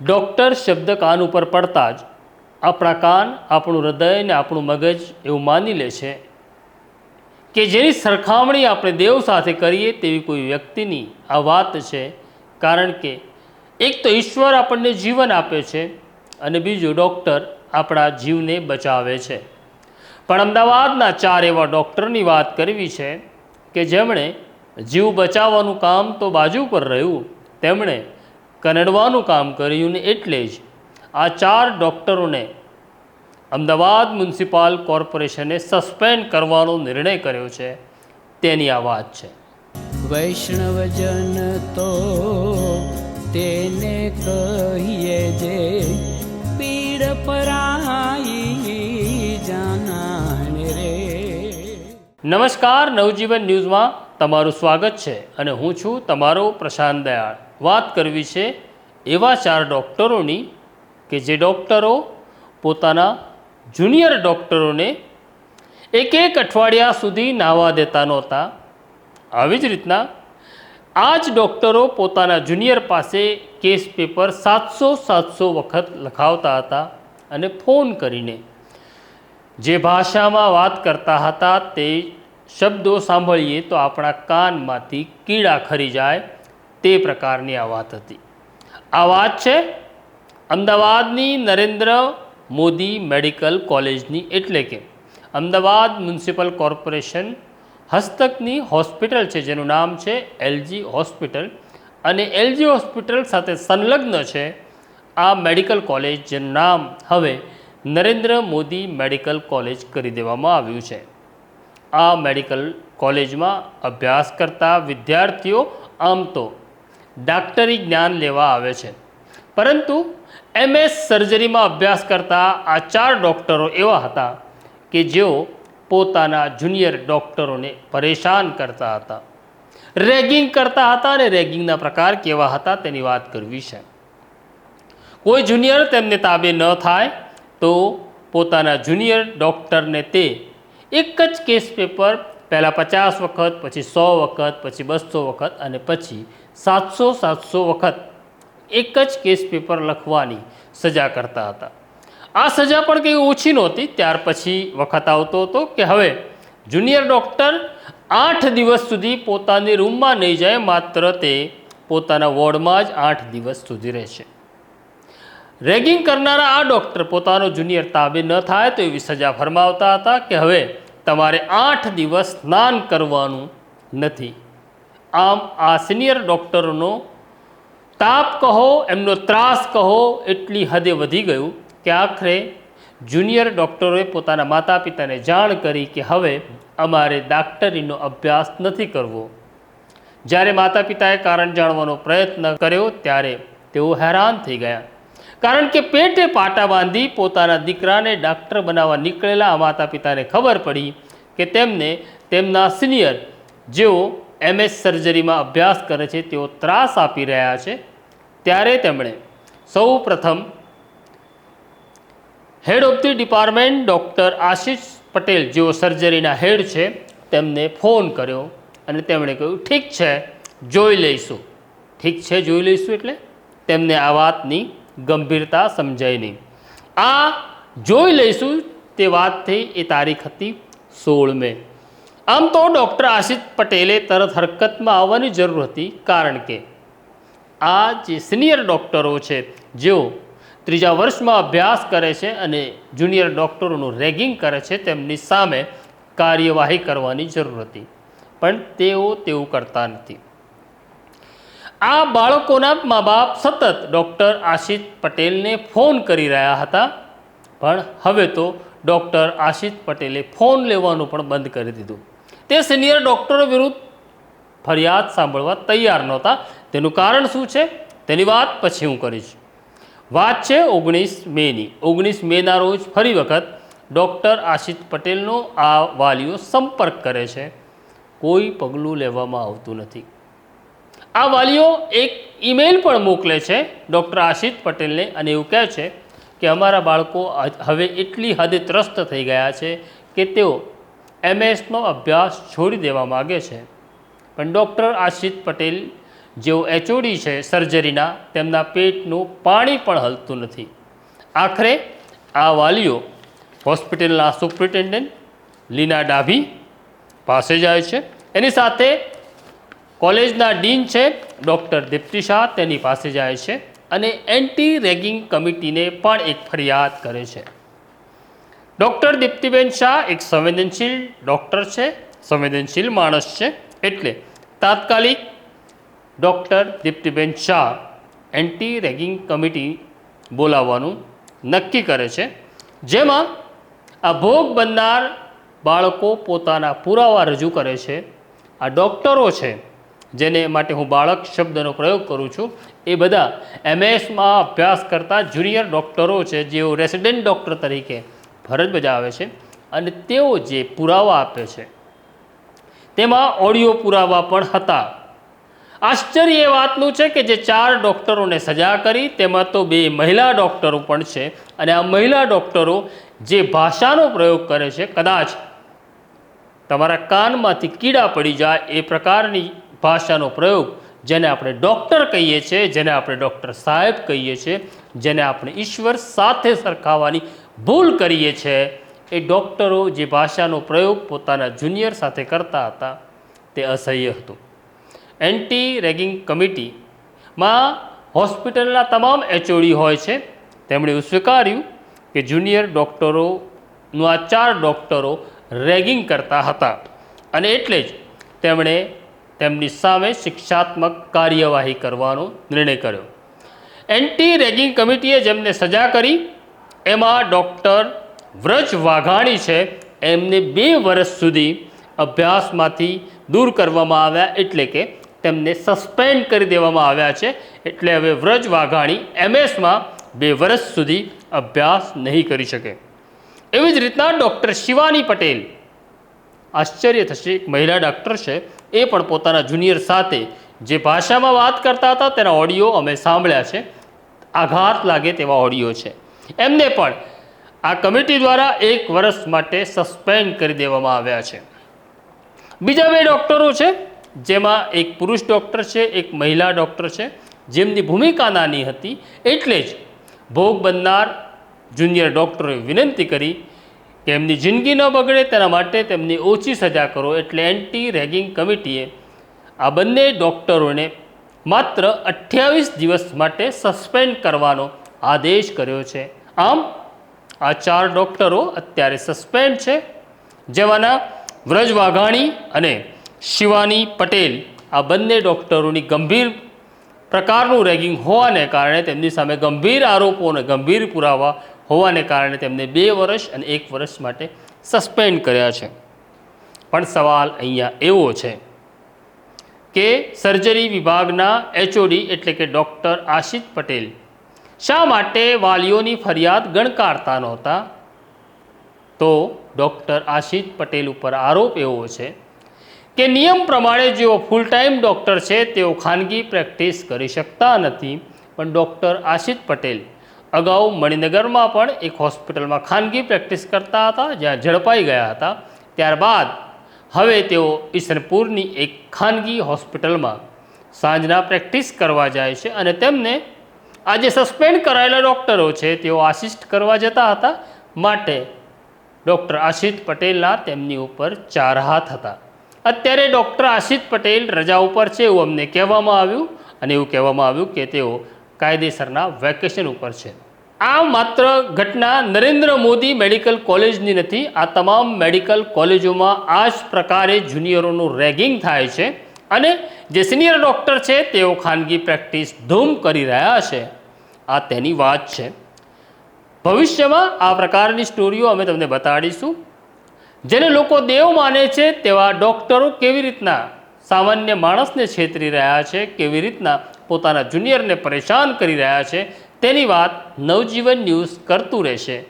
Doctor શબ્દ કાન ઉપર પડતા જ આપણા કાન, આપણું હૃદય ને આપણું મગજ એવું માની લે છે કે જેની સરખામણી આપણે દેવ સાથે કરીએ તેવી કોઈ વ્યક્તિની આ વાત છે. કારણ કે એક તો ઈશ્વર આપણને જીવન આપે છે અને બીજું ડૉક્ટર આપણા જીવને બચાવે છે. પણ અમદાવાદના ચાર એવા ડૉક્ટરની વાત કરવી છે કે જેમણે જીવ બચાવવાનું કામ તો બાજુ પર રહ્યું, તેમણે કનડવાનું કામ કર્યું ને એટલે જ આ ચાર ડૉક્ટરોને અમદાવાદ મ્યુનિસિપાલ કોર્પોરેશને સસ્પેન્ડ કરવાનો નિર્ણય કર્યો છે. તેની આ વાત છે. વૈષ્ણવજન તો તેને કહીએ જે પીડ પરાઈ જાનાને રે. નમસ્કાર નવજીવન ન્યૂઝમાં તમારું સ્વાગત છે અને હું છું તમારો પ્રશાંત દયાળ. વાત કરવી છે એવા ચાર ડૉક્ટરોની કે જે ડૉક્ટરો પોતાના જુનિયર ડૉક્ટરોને એક એક અઠવાડિયા સુધી નાહવા દેતા નહોતા. આવી જ રીતના આ જ ડૉક્ટરો પોતાના જુનિયર પાસે કેસ પેપર સાતસો સાતસો વખત લખાવતા હતા અને ફોન કરીને જે ભાષામાં વાત કરતા હતા તે શબ્દો સાંભળીએ તો આપણા કાનમાંથી કીડા ખરી જાય તે પ્રકારની આ વાત હતી. આ વાત છે અમદાવાદની નરેન્દ્ર મોદી મેડિકલ કોલેજની એટલે કે અમદાવાદ મ્યુનિસિપલ કોર્પોરેશન હસ્તકની હોસ્પિટલ છે, જેનું નામ છે એલજી હોસ્પિટલ. અને એલજી હોસ્પિટલ સાથે સંલગ્ન છે આ મેડિકલ કોલેજ, જેનું નામ હવે નરેન્દ્ર મોદી મેડિકલ કોલેજ કરી દેવામાં આવ્યું છે. આ મેડિકલ કોલેજમાં અભ્યાસ કરતા વિદ્યાર્થીઓ આમ તો ડાક્ટરી જ્ઞાન લેવા આવે છે. પરંતુ એમએસ સર્જરીમાં અભ્યાસ કરતા આ ચાર ડૉક્ટરો એવા હતા કે જેઓ પોતાના જુનિયર ડૉક્ટરોને પરેશાન કરતા હતા. રેગિંગ કરતા હતા અને રેગિંગના પ્રકાર કેવા હતા તેની વાત કરવી છે. કોઈ જુનિયર તેમને તાબે ન થાય તો પોતાના જુનિયર ડૉક્ટરને તે એક જ કેસ પેપર પહેલાં પચાસ વખત, પછી સો વખત, પછી બસો વખત અને પછી સાતસો સાતસો વખત એક જ કેસ પેપર લખવાની સજા કરતા હતા. આ સજા પણ કંઈ ઓછી નહોતી, ત્યાર પછી વખત આવતો હતો કે હવે જુનિયર ડૉક્ટર આઠ દિવસ સુધી પોતાની રૂમમાં નહીં જાય, માત્ર તે પોતાના વોર્ડમાં જ આઠ દિવસ સુધી રહેશે. રેગિંગ કરનારા આ ડૉક્ટર પોતાનો જુનિયર તાબે ન થાય તો એવી સજા ફરમાવતા હતા કે હવે તમારે આઠ દિવસ સ્નાન કરવાનું નથી. આમ આ સિનિયર ડૉક્ટરોનો તાપ કહો, એમનો ત્રાસ કહો, એટલી હદે વધી ગયું કે આખરે જુનિયર ડૉક્ટરોએ પોતાના માતા પિતાને જાણ કરી કે હવે અમારે ડાક્ટરીનો અભ્યાસ નથી કરવો. જ્યારે માતા પિતાએ કારણ જાણવાનો પ્રયત્ન કર્યો, ત્યારે તેઓ હેરાન થઈ ગયા. કારણ કે પેટે પાટા બાંધી પોતાના દીકરાને ડાક્ટર બનાવવા નીકળેલા માતા પિતાને ખબર પડી કે તેમને તેમના સિનિયર જેઓ એમએસ સર્જરીમાં અભ્યાસ કરે છે, તેઓ ત્રાસ આપી રહ્યા છે. ત્યારે તેમણે સૌ પ્રથમ head of the department doctor Ashish Patel, જેઓ સર્જરીના હેડ છે, તેમને ફોન કર્યો અને તેમણે કહ્યું, ઠીક છે, જોઈ લઈશું. ઠીક છે, જોઈ લઈશું એટલે? તેમને આ વાતની ગંભીરતા સમજાઈ નહીં. આ જોઈ લઈશું તે વાત થઈ એ તારીખ હતી સોળ મે આમ તો ડૉક્ટર આશિષ પટેલે તરત હરકતમાં આવવાની જરૂર હતી, કારણ કે આ જે સિનિયર ડૉક્ટરો છે, જેઓ ત્રીજા વર્ષમાં અભ્યાસ કરે છે અને જુનિયર ડૉક્ટરોનું રેગિંગ કરે છે, તેમની સામે કાર્યવાહી કરવાની જરૂર હતી. પણ તેઓ તેવું કરતા નથી. આ બાળકોના મા બાપ સતત ડૉક્ટર આશિષ પટેલને ફોન કરી રહ્યા હતા, પણ હવે તો ડૉક્ટર આશિષ પટેલે ફોન લેવાનું પણ બંધ કરી દીધું. તે સિનિયર ડૉક્ટરો વિરુદ્ધ ફરિયાદ સાંભળવા તૈયાર નહોતા. તેનું કારણ શું છે? તેની વાત પછી હું કરીશ. વાત છે ઓગણીસ મેની. ઓગણીસ મેના રોજ ફરી વખત ડૉક્ટર આશિષ પટેલનો આ વાલીઓ સંપર્ક કરે છે. કોઈ પગલું લેવામાં આવતું નથી. આ વાલીઓ એક ઈમેલ પણ મોકલે છે ડૉક્ટર આશિષ પટેલને અને એવું કહે છે કે અમારા બાળકો હવે એટલી હદે ત્રસ્ત થઈ ગયા છે કે તેઓ એમએસનો અભ્યાસ છોડી દેવા માગે છે. પણ ડૉક્ટર આશિત પટેલ, જેઓ એચઓડી છે સર્જરીના, તેમના પેટનું પાણી પણ હલતું નથી. આખરે આ વાલીઓ હોસ્પિટલના સુપ્રિન્ટેન્ડન્ટ લીના ડાભી પાસે જાય છે. એની સાથે કોલેજના ડીન છે ડૉક્ટર દીપ્તિ શાહ તેની પાસે જાય છે અને એન્ટી રેગિંગ કમિટીને પણ એક ફરિયાદ કરે છે. ડૉક્ટર દીપ્તિબેન શાહ એક સંવેદનશીલ ડૉક્ટર છે, સંવેદનશીલ માણસ છે. એટલે તાત્કાલિક doctor Diptiben Shah anti ragging committee બોલાવવાનું નક્કી કરે છે. જેમાં આ ભોગ બનનાર બાળકો પોતાના પુરાવા રજૂ કરે છે. આ ડૉક્ટરો છે, જેને માટે હું બાળક શબ્દનો પ્રયોગ કરું છું. એ બધા એમએસમાં અભ્યાસ કરતા જુનિયર ડૉક્ટરો છે, જેઓ રેસિડેન્ટ ડૉક્ટર તરીકે ફરજ બજાવે છે અને તેઓ જે પુરાવા આપે છે, તેમાં ઓડિયો પુરાવા પણ હતા. આશ્ચર્ય એ વાતનું છે કે જે ચાર ડૉક્ટરોને સજા કરી, તેમાં તો બે મહિલા ડૉક્ટરો પણ છે અને આ મહિલા ડૉક્ટરો જે ભાષાનો પ્રયોગ કરે છે, કદાચ તમારા કાનમાંથી કીડા પડી જાય એ પ્રકારની ભાષાનો પ્રયોગ જેને આપણે ડૉક્ટર કહીએ છીએ, જેને આપણે ડૉક્ટર સાહેબ કહીએ છીએ, જેને આપણે ઈશ્વર સાથે સરખાવવાની ભૂલ કરીએ છીએ એ ડૉક્ટરો જે ભાષાનો પ્રયોગ પોતાના જુનિયર સાથે કરતા હતા, તે અસહ્ય હતું. એન્ટી રેગિંગ કમિટીમાં હોસ્પિટલના તમામ એચઓડી હોય છે, તેમણે સ્વીકાર્યું કે જુનિયર ડૉક્ટરોનું આ ચાર ડૉક્ટરો રેગિંગ કરતા હતા અને એટલે જ તેમણે તેમની સામે શિક્ષાત્મક કાર્યવાહી કરવાનો નિર્ણય કર્યો. એન્ટી રેગિંગ કમિટીએ જેમને સજા કરી એમાં ડૉક્ટર વ્રજ વાઘાણી છે. એમને બે વર્ષ સુધી અભ્યાસમાંથી દૂર કરવામાં આવ્યા એટલે કે તેમને સસ્પેન્ડ કરી દેવામાં આવ્યા છે. એટલે હવે વ્રજ વાઘાણી એમએસમાં બે વર્ષ સુધી અભ્યાસ નહીં કરી શકે. એવી જ રીતના ડૉક્ટર શિવાની પટેલ, આશ્ચર્ય થશે, એક મહિલા ડૉક્ટર છે. એ પણ પોતાના જુનિયર સાથે જે ભાષામાં વાત કરતા હતા તેના ઓડિયો અમે સાંભળ્યા છે. આઘાત લાગે તેવા ઓડિયો છે. એમને પણ આ કમિટી દ્વારા એક વર્ષ માટે સસ્પેન્ડ કરી દેવામાં આવ્યા છે. બીજા બે ડૉક્ટરો છે, જેમાં એક પુરુષ ડૉક્ટર છે, એક મહિલા ડૉક્ટર છે, જેમની ભૂમિકા નાની હતી એટલે જ ભોગ બનનાર જુનિયર ડૉક્ટરોએ વિનંતી કરી કે એમની જિંદગી ન બગડે, તેના માટે તેમની ઓછી સજા કરો એટલે એન્ટી રેગિંગ કમિટીએ આ બંને ડૉક્ટરોને માત્ર અઠ્યાવીસ દિવસ માટે સસ્પેન્ડ કરવાનો આદેશ કર્યો છે. આમ આ ચાર ડૉક્ટરો અત્યારે સસ્પેન્ડ છે. જેમાંના વ્રજ વાઘાણી અને શિવાની પટેલ આ બંને ડૉક્ટરોની ગંભીર પ્રકારનું રેગિંગ હોવાને કારણે તેમની સામે ગંભીર આરોપો અને ગંભીર પુરાવા હોવાને કારણે તેમને બે વર્ષ અને એક વર્ષ માટે સસ્પેન્ડ કર્યા છે. પણ સવાલ અહીંયા એવો છે કે સર્જરી વિભાગના એચઓડી એટલે કે ડૉક્ટર આશિત પટેલ શા માટે વાલીઓની ફરિયાદ ગણકારતા નહોતા? તો ડૉક્ટર આશિષ પટેલ ઉપર આરોપ એવો છે કે નિયમ પ્રમાણે જેઓ ફૂલ ટાઈમ ડૉક્ટર છે, તેઓ ખાનગી પ્રેક્ટિસ કરી શકતા નથી. પણ ડૉક્ટર આશિત પટેલ અગાઉ મણિનગરમાં પણ એક હોસ્પિટલમાં ખાનગી પ્રેક્ટિસ કરતા હતા, જ્યાં ઝડપાઈ ગયા હતા. ત્યારબાદ હવે તેઓ ઈસનપુરની એક ખાનગી હોસ્પિટલમાં સાંજના પ્રેક્ટિસ કરવા જાય છે અને તેમને આ જે સસ્પેન્ડ કરાયેલા ડૉક્ટરો છે, તેઓ આસિસ્ટ કરવા જતા હતા. માટે ડૉક્ટર આશિત પટેલના તેમની ઉપર ચાર હાથ હતા. અત્યારે ડૉક્ટર આશિત પટેલ રજા ઉપર છે એવું અમને કહેવામાં આવ્યું અને એવું કહેવામાં આવ્યું કે તેઓ કાયદેસરના વેકેશન ઉપર છે. આ માત્ર ઘટના નરેન્દ્ર મોદી મેડિકલ કોલેજની નથી, આ તમામ મેડિકલ કોલેજોમાં આ જ પ્રકારે જુનિયરોનું રેગિંગ થાય છે. અને જે સિનિયર ડૉક્ટર છે, તેઓ ખાનગી પ્રેક્ટિસ ધૂમ કરી રહ્યા છે. આ તેની વાત છે. ભવિષ્યમાં આ પ્રકારની સ્ટોરીઓ અમે તમને બતાડીશું. જેને લોકો દેવ માને છે, તેવા ડૉક્ટરો કેવી રીતના સામાન્ય માણસને છેતરી રહ્યા છે, કેવી રીતના પોતાના જુનિયરને પરેશાન કરી રહ્યા છે, તેની વાત નવજીવન ન્યૂઝ કરતું રહેશે.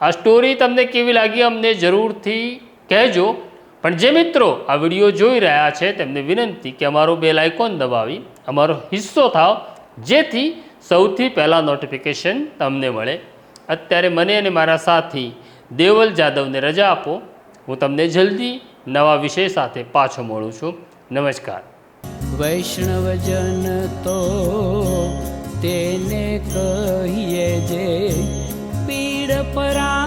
આ સ્ટોરી તમને કેવી લાગી અમને જરૂરથી કહેજો. પણ જે મિત્રો આ વીડિયો જોઈ રહ્યા છે, તેમને વિનંતી કે અમારો બેલ આઇકોન દબાવી, અમારો હિસ્સો થાવ, જેથી સૌથી પહેલાં નોટિફિકેશન તમને મળે. અત્યારે મને અને મારા સાથી દેવલ જાદવને રજા આપો. હું તમને જલ્દી નવા વિષય સાથે પાછો મળું છું. નમસ્કાર. વૈષ્ણવજન તો તેને કહીએ જે પીડ પરા